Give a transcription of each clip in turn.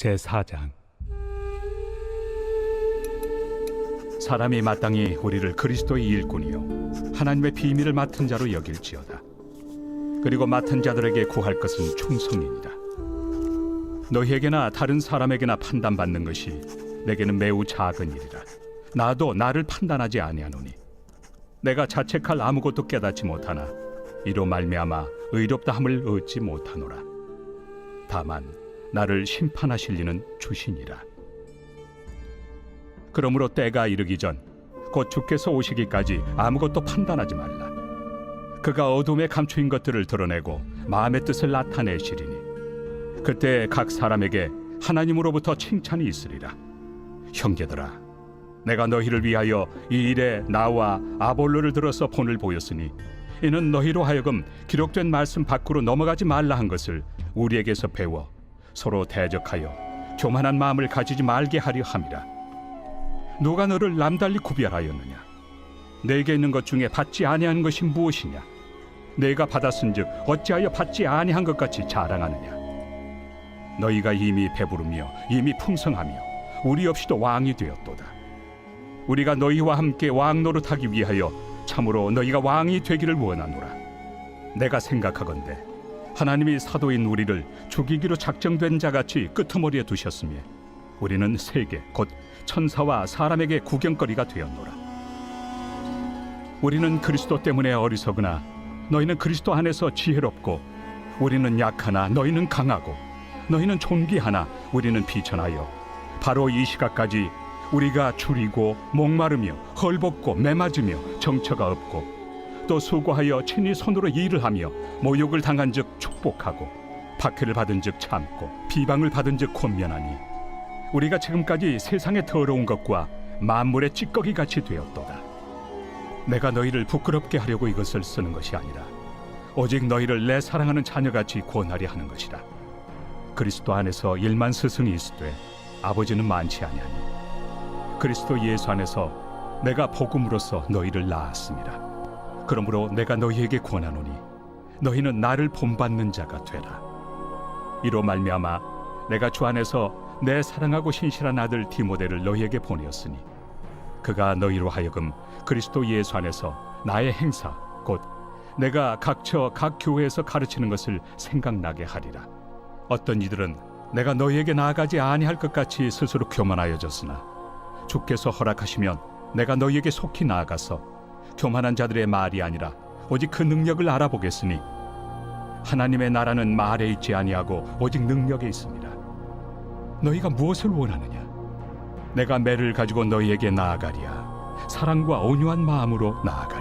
제4장. 사람이 마땅히 우리를 그리스도의 일꾼이요. 하나님의 비밀을 맡은 자로 여길지어다. 그리고 맡은 자들에게 구할 것은 충성이니라 너희에게나 다른 사람에게나 판단받는 것이 내게는 매우 작은 일이라. 나도 나를 판단하지 아니하노니. 내가 자책할 아무것도 깨닫지 못하나 이로 말미암아 의롭다 함을 얻지 못하노라. 다만 나를 심판하실 이는 주시니라. 그러므로 때가 이르기 전 곧 주께서 오시기까지 아무것도 판단하지 말라. 그가 어둠에 감추인 것들을 드러내고 마음의 뜻을 나타내시리니 그때 각 사람에게 하나님으로부터 칭찬이 있으리라. 형제들아, 내가 너희를 위하여 이 일에 나와 아볼로를 들어서 본을 보였으니 이는 너희로 하여금 기록된 말씀 밖으로 넘어가지 말라 한 것을 우리에게서 배워 서로 대적하여 교만한 마음을 가지지 말게 하려 함이라. 누가 너를 남달리 구별하였느냐? 내게 있는 것 중에 받지 아니한 것이 무엇이냐? 내가 받았은즉 어찌하여 받지 아니한 것 같이 자랑하느냐? 너희가 이미 배부르며 이미 풍성하며 우리 없이도 왕이 되었도다. 우리가 너희와 함께 왕 노릇하기 위하여 참으로 너희가 왕이 되기를 원하노라. 내가 생각하건대 하나님이 사도인 우리를 죽이기로 작정된 자같이 끄트머리에 두셨으며 우리는 세계 곧 천사와 사람에게 구경거리가 되었노라. 우리는 그리스도 때문에 어리석으나 너희는 그리스도 안에서 지혜롭고 우리는 약하나 너희는 강하고 너희는 존귀하나 우리는 비천하여 바로 이 시각까지 우리가 줄이고 목마르며 헐벗고 매맞으며 정처가 없고 또 수고하여 친히 손으로 일을 하며 모욕을 당한 즉 축복하고 박해를 받은 즉 참고 비방을 받은 즉 권면하니 우리가 지금까지 세상의 더러운 것과 만물의 찌꺼기 같이 되었도다. 내가 너희를 부끄럽게 하려고 이것을 쓰는 것이 아니라 오직 너희를 내 사랑하는 자녀같이 권하려 하는 것이라. 그리스도 안에서 일만 스승이 있으되 아버지는 많지 아니하니 그리스도 예수 안에서 내가 복음으로써 너희를 낳았습니다. 그러므로 내가 너희에게 권하노니 너희는 나를 본받는 자가 되라. 이로 말미암아 내가 주 안에서 내 사랑하고 신실한 아들 디모데를 너희에게 보내었으니 그가 너희로 하여금 그리스도 예수 안에서 나의 행사 곧 내가 각처 각 교회에서 가르치는 것을 생각나게 하리라. 어떤 이들은 내가 너희에게 나아가지 아니할 것 같이 스스로 교만하여졌으나 주께서 허락하시면 내가 너희에게 속히 나아가서 교만한 자들의 말이 아니라 오직 그 능력을 알아보겠으니 하나님의 나라는 말에 있지 아니하고 오직 능력에 있습니다. 너희가 무엇을 원하느냐? 내가 매를 가지고 너희에게 나아가리야. 사랑과 온유한 마음으로 나아가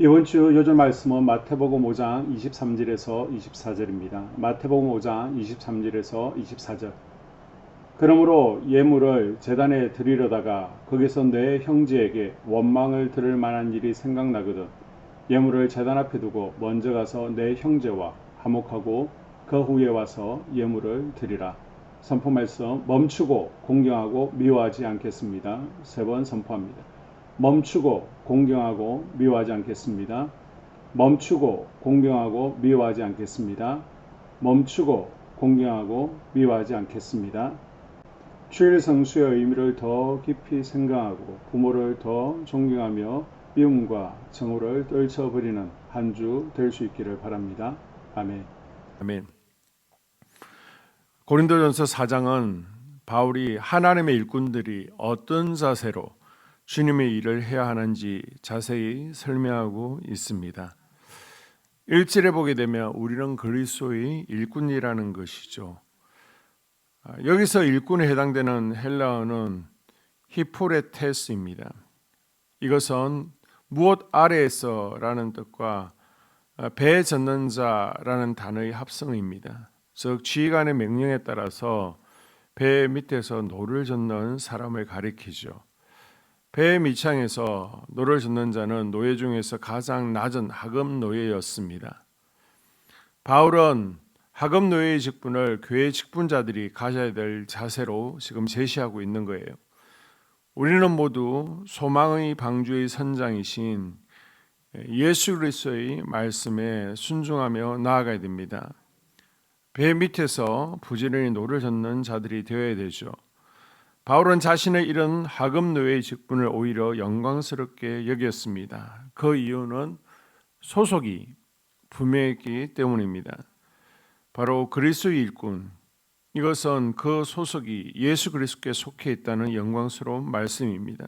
이번 주 요절 말씀은 마태복음 5장 23절에서 24절입니다. 마태복음 5장 23절에서 24절. 그러므로 예물을 재단에 드리려다가 거기서 내 형제에게 원망을 들을 만한 일이 생각나거든 예물을 재단 앞에 두고 먼저 가서 내 형제와 화목하고 그 후에 와서 예물을 드리라. 선포 말씀 멈추고 공경하고 미워하지 않겠습니다. 세 번 선포합니다. 멈추고 공경하고 미워하지 않겠습니다. 멈추고 공경하고 미워하지 않겠습니다. 멈추고 공경하고 미워하지 않겠습니다. 주일 성수의 의미를 더 깊이 생각하고 부모를 더 존경하며 미움과 정오를 떨쳐버리는 한 주 될 수 있기를 바랍니다. 아멘. 아멘. 고린도전서 4장은 바울이 하나님의 일꾼들이 어떤 자세로 주님의 일을 해야 하는지 자세히 설명하고 있습니다. 1절에 보게 되면 우리는 그리스도의 일꾼이라는 것이죠. 아, 여기서 일꾼에 해당되는 헬라어는 히포레테스입니다. 이것은 무엇 아래에서라는 뜻과 배 젓는 자라는 단어의 합성입니다. 즉 지휘관의 명령에 따라서 배 밑에서 노를 젓는 사람을 가리키죠. 배 밑창에서 노를 젓는 자는 노예 중에서 가장 낮은 하급 노예였습니다. 바울은 하급 노예의 직분을 교회 직분자들이 가져야 될 자세로 지금 제시하고 있는 거예요. 우리는 모두 소망의 방주의 선장이신 예수 그리스도의 말씀에 순종하며 나아가야 됩니다. 배 밑에서 부지런히 노를 젓는 자들이 되어야 되죠. 바울은 자신의 이런 하급 노예의 직분을 오히려 영광스럽게 여겼습니다. 그 이유는 소속이 분명했기 때문입니다. 바로 그리스도의 일꾼 이것은 그 소속이 예수 그리스도께 속해 있다는 영광스러운 말씀입니다.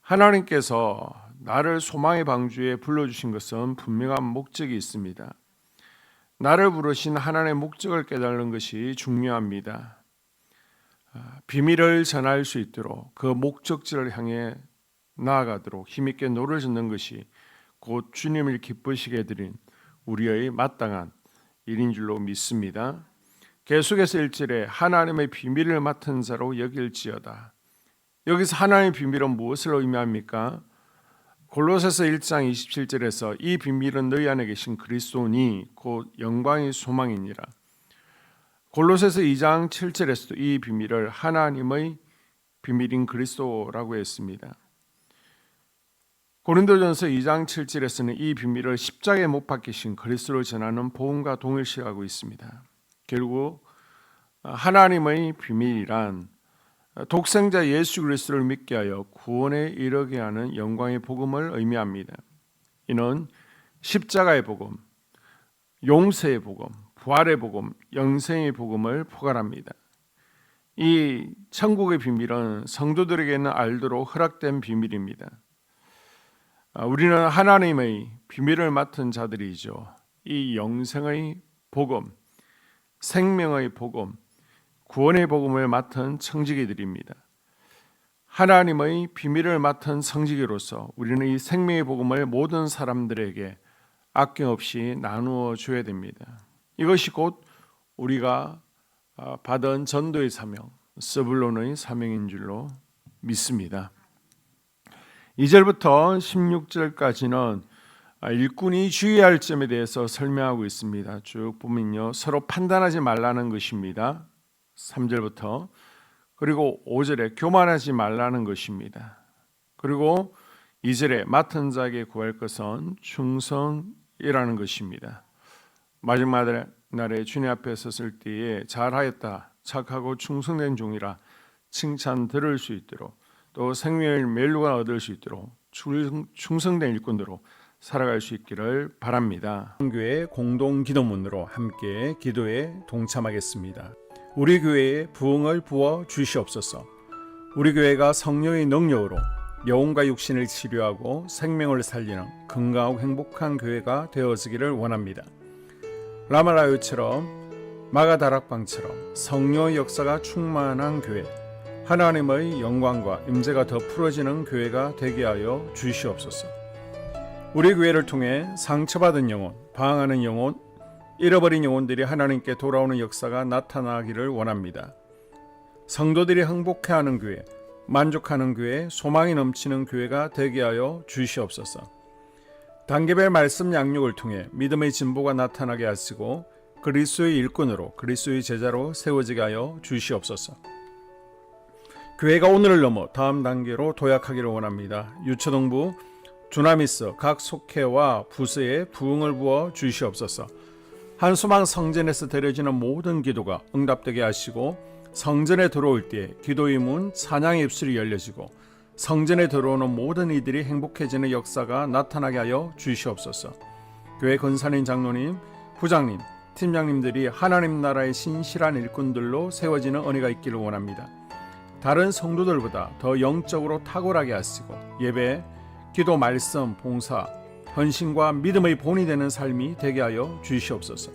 하나님께서 나를 소망의 방주에 불러주신 것은 분명한 목적이 있습니다. 나를 부르신 하나님의 목적을 깨달는 것이 중요합니다. 아, 비밀을 전할 수 있도록 그 목적지를 향해 나아가도록 힘있게 노를 젓는 것이 곧 주님을 기쁘시게 드린 우리의 마땅한 일인 줄로 믿습니다. 계속해서 일절에 하나님의 비밀을 맡은 자로 여길지어다. 여기서 하나님의 비밀은 무엇을 의미합니까? 골로새서 1장 27절에서 이 비밀은 너희 안에 계신 그리스도니 곧 영광의 소망이니라. 골로새서 2장 7절에서도 이 비밀을 하나님의 비밀인 그리스도라고 했습니다. 고린도전서 2장 7절에서는 이 비밀을 십자가에 못 박히신 그리스도를 전하는 복음과 동일시하고 있습니다. 결국 하나님의 비밀이란 독생자 예수 그리스도를 믿게 하여 구원에 이르게 하는 영광의 복음을 의미합니다. 이는 십자가의 복음, 용서의 복음, 부활의 복음, 영생의 복음을 포괄합니다. 이 천국의 비밀은 성도들에게는 알도록 허락된 비밀입니다. 아, 우리는 하나님의 비밀을 맡은 자들이죠. 이 영생의 복음, 생명의 복음, 구원의 복음을 맡은 청지기들입니다. 하나님의 비밀을 맡은 성지기로서 우리는 이 생명의 복음을 모든 사람들에게 아낌없이 나누어 줘야 됩니다. 이것이 곧 우리가 아, 받은 전도의 사명, 서블론의 사명인 줄로 믿습니다. 2절부터 16절까지는 아, 일꾼이 주의할 점에 대해서 설명하고 있습니다. 쭉 보면요. 서로 판단하지 말라는 것입니다. 3절부터 그리고 5절에 교만하지 말라는 것입니다. 그리고 2절에 맡은 자에게 구할 것은 충성이라는 것입니다. 마지막 날에 주님 앞에 섰을 때에 잘하였다 착하고 충성된 종이라 칭찬 들을 수 있도록 또 생명의 멜루가 얻을 수 있도록 충성된 일꾼으로 살아갈 수 있기를 바랍니다. 교회 공동 기도문으로 함께 기도에 동참하겠습니다. 우리 교회에 부흥을 부어 주시옵소서. 우리 교회가 성령의 능력으로 영혼과 육신을 치료하고 생명을 살리는 건강하고 행복한 교회가 되어지기를 원합니다. 라말라요처럼 마가다락방처럼 성령의 역사가 충만한 교회, 하나님의 영광과 임재가 더 풀어지는 교회가 되게 하여 주시옵소서. 우리 교회를 통해 상처받은 영혼, 방황하는 영혼, 잃어버린 영혼들이 하나님께 돌아오는 역사가 나타나기를 원합니다. 성도들이 행복해하는 교회, 만족하는 교회, 소망이 넘치는 교회가 되게 하여 주시옵소서. 단계별 말씀 양육을 통해 믿음의 진보가 나타나게 하시고 그리스도의 일꾼으로 그리스도의 제자로 세워지게 하여 주시옵소서. 교회가 오늘을 넘어 다음 단계로 도약하기를 원합니다. 유초동부 주나미스 각 속회와 부서에 부흥을 부어 주시옵소서. 한수망 성전에서 드려지는 모든 기도가 응답되게 하시고 성전에 들어올 때 기도의 문 찬양의 입술이 열려지고 성전에 들어오는 모든 이들이 행복해지는 역사가 나타나게 하여 주시옵소서. 교회 권사님 장로님, 부장님, 팀장님들이 하나님 나라의 신실한 일꾼들로 세워지는 은혜가 있기를 원합니다. 다른 성도들보다 더 영적으로 탁월하게 하시고 예배, 기도, 말씀, 봉사, 헌신과 믿음의 본이 되는 삶이 되게 하여 주시옵소서.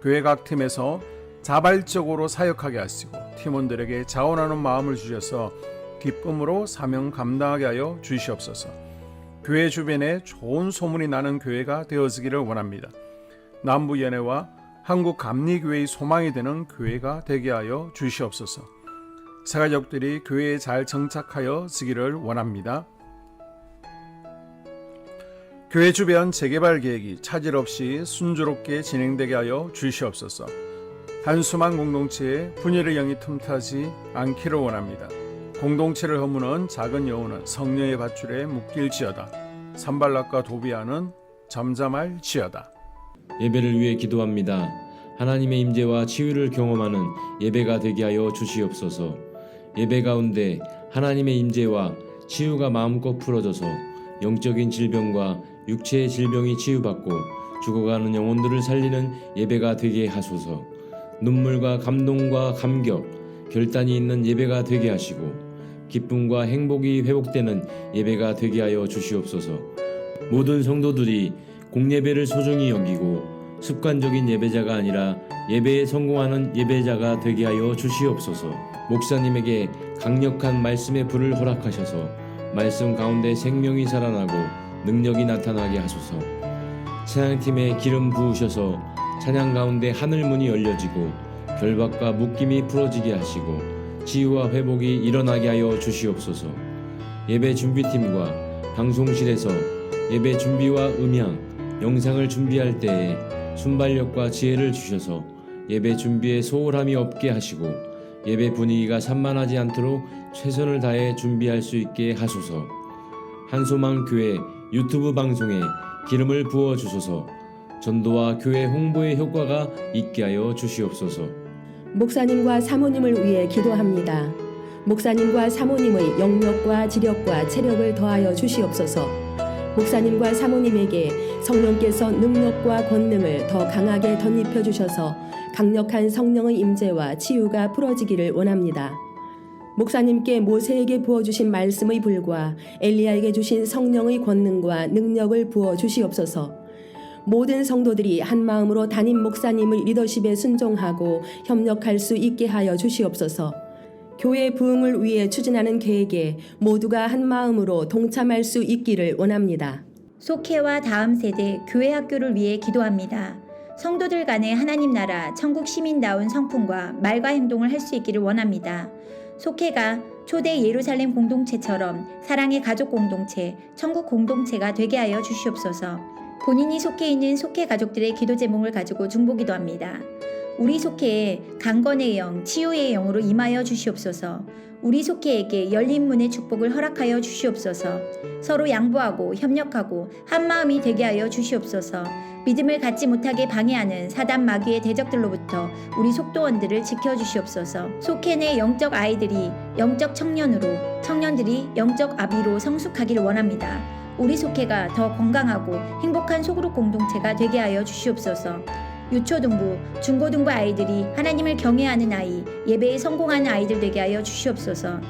교회 각 팀에서 자발적으로 사역하게 하시고 팀원들에게 자원하는 마음을 주셔서 기쁨으로 사명 감당하게 하여 주시옵소서. 교회 주변에 좋은 소문이 나는 교회가 되어지기를 원합니다. 남부 연회와 한국 감리교회의 소망이 되는 교회가 되게 하여 주시옵소서. 세가족들이 교회에 잘 정착하여 지기를 원합니다. 교회 주변 재개발 계획이 차질 없이 순조롭게 진행되게 하여 주시옵소서. 한수만 공동체에 분열의 영이 틈타지 않기를 원합니다. 공동체를 허무는 작은 여우는 성령의 밧줄에 묶일지어다. 산발락과 도비아는 잠잠할 지어다. 예배를 위해 기도합니다. 하나님의 임재와 치유를 경험하는 예배가 되게 하여 주시옵소서. 예배 가운데 하나님의 임재와 치유가 마음껏 풀어져서 영적인 질병과 육체의 질병이 치유받고 죽어가는 영혼들을 살리는 예배가 되게 하소서. 눈물과 감동과 감격, 결단이 있는 예배가 되게 하시고 기쁨과 행복이 회복되는 예배가 되게 하여 주시옵소서. 모든 성도들이 공예배를 소중히 여기고 습관적인 예배자가 아니라 예배에 성공하는 예배자가 되게 하여 주시옵소서. 목사님에게 강력한 말씀의 불을 허락하셔서 말씀 가운데 생명이 살아나고 능력이 나타나게 하소서. 찬양팀에 기름 부으셔서 찬양 가운데 하늘 문이 열려지고 결박과 묶임이 풀어지게 하시고 치유와 회복이 일어나게 하여 주시옵소서. 예배 준비팀과 방송실에서 예배 준비와 음향, 영상을 준비할 때에 순발력과 지혜를 주셔서 예배 준비에 소홀함이 없게 하시고 예배 분위기가 산만하지 않도록 최선을 다해 준비할 수 있게 하소서. 한소망 교회 유튜브 방송에 기름을 부어 주소서. 전도와 교회 홍보의 효과가 있게 하여 주시옵소서. 목사님과 사모님을 위해 기도합니다. 목사님과 사모님의 영력과 지력과 체력을 더하여 주시옵소서. 목사님과 사모님에게 성령께서 능력과 권능을 더 강하게 덧입혀 주셔서 강력한 성령의 임재와 치유가 풀어지기를 원합니다. 목사님께 모세에게 부어주신 말씀의 불과 엘리야에게 주신 성령의 권능과 능력을 부어 주시옵소서. 모든 성도들이 한 마음으로 담임 목사님의 리더십에 순종하고 협력할 수 있게 하여 주시옵소서. 교회 부흥을 위해 추진하는 계획에 모두가 한 마음으로 동참할 수 있기를 원합니다. 속회와 다음 세대 교회 학교를 위해 기도합니다. 성도들 간의 하나님 나라 천국 시민다운 성품과 말과 행동을 할 수 있기를 원합니다. 속회가 초대 예루살렘 공동체처럼 사랑의 가족 공동체, 천국 공동체가 되게 하여 주시옵소서. 본인이 속해 있는 속회 가족들의 기도 제목을 가지고 중보기도 합니다. 우리 속회에 강건의 영, 치유의 영으로 임하여 주시옵소서. 우리 속회에게 열린 문의 축복을 허락하여 주시옵소서. 서로 양보하고 협력하고 한 마음이 되게 하여 주시옵소서. 믿음을 갖지 못하게 방해하는 사단 마귀의 대적들로부터 우리 속도원들을 지켜 주시옵소서. 속해 내 영적 아이들이 영적 청년으로, 청년들이 영적 아비로 성숙하기를 원합니다. 우리 속회가 더 건강하고 행복한 소그룹 공동체가 되게 하여 주시옵소서. 유초등부, 중고등부 아이들이 하나님을 경외하는 아이, 예배에 성공하는 아이들 되게 하여 주시옵소서.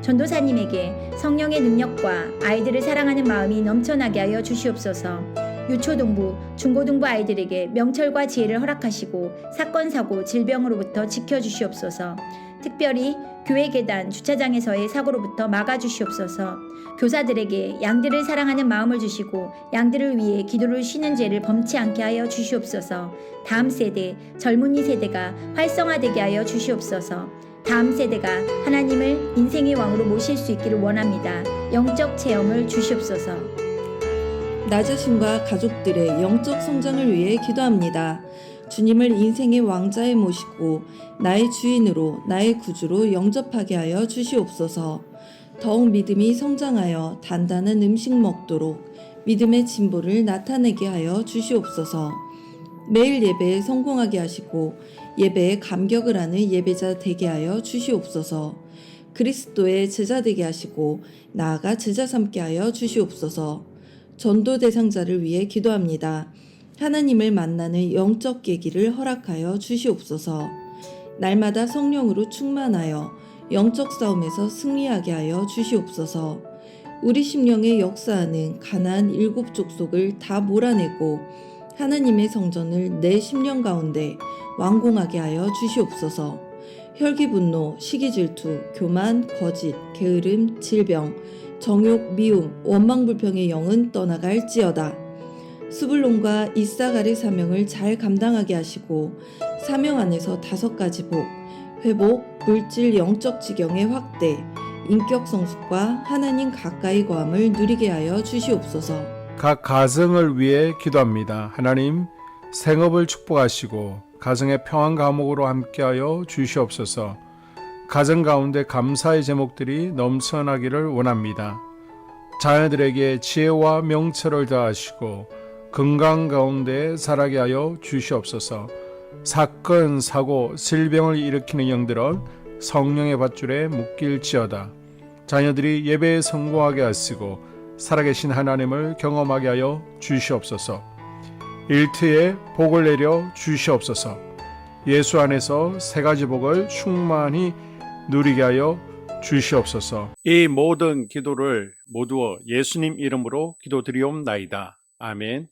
전도사님에게 성령의 능력과 아이들을 사랑하는 마음이 넘쳐나게 하여 주시옵소서. 유초등부, 중고등부 아이들에게 명철과 지혜를 허락하시고 사건, 사고, 질병으로부터 지켜주시옵소서. 특별히 교회 계단, 주차장에서의 사고로부터 막아주시옵소서. 교사들에게 양들을 사랑하는 마음을 주시고 양들을 위해 기도를 쉬는 죄를 범치 않게 하여 주시옵소서. 다음 세대, 젊은이 세대가 활성화되게 하여 주시옵소서. 다음 세대가 하나님을 인생의 왕으로 모실 수 있기를 원합니다. 영적 체험을 주시옵소서. 나 자신과 가족들의 영적 성장을 위해 기도합니다. 주님을 인생의 왕자에 모시고 나의 주인으로 나의 구주로 영접하게 하여 주시옵소서. 더욱 믿음이 성장하여 단단한 음식 먹도록 믿음의 진보를 나타내게 하여 주시옵소서. 매일 예배에 성공하게 하시고 예배에 감격을 하는 예배자 되게 하여 주시옵소서. 그리스도의 제자 되게 하시고 나아가 제자 삼게 하여 주시옵소서. 전도 대상자를 위해 기도합니다. 하나님을 만나는 영적 계기를 허락하여 주시옵소서. 날마다 성령으로 충만하여 영적 싸움에서 승리하게 하여 주시옵소서. 우리 심령에 역사하는 가나안 일곱 족속을 다 몰아내고 하나님의 성전을 내 심령 가운데 완공하게 하여 주시옵소서. 혈기 분노, 시기 질투, 교만, 거짓, 게으름, 질병, 정욕, 미움, 원망 불평의 영은 떠나갈지어다. 수불론과 이사가리 사명을 잘 감당하게 하시고 사명 안에서 다섯 가지 복, 회복, 물질 영적 지경의 확대, 인격 성숙과 하나님 가까이 거함을 누리게 하여 주시옵소서. 각 가정을 위해 기도합니다. 하나님 생업을 축복하시고 가정의 평안 감옥으로 함께하여 주시옵소서. 가정 가운데 감사의 제목들이 넘쳐나기를 원합니다. 자녀들에게 지혜와 명철을 더하시고 건강 가운데 살아게 하여 주시옵소서. 사건, 사고, 질병을 일으키는 영들은 성령의 밧줄에 묶일지어다. 자녀들이 예배에 성공하게 하시고 살아계신 하나님을 경험하게 하여 주시옵소서. 일트에 복을 내려 주시옵소서. 예수 안에서 세 가지 복을 충만히 누리게 하여 주시옵소서. 이 모든 기도를 모두 예수님 이름으로 기도드리옵나이다. 아멘.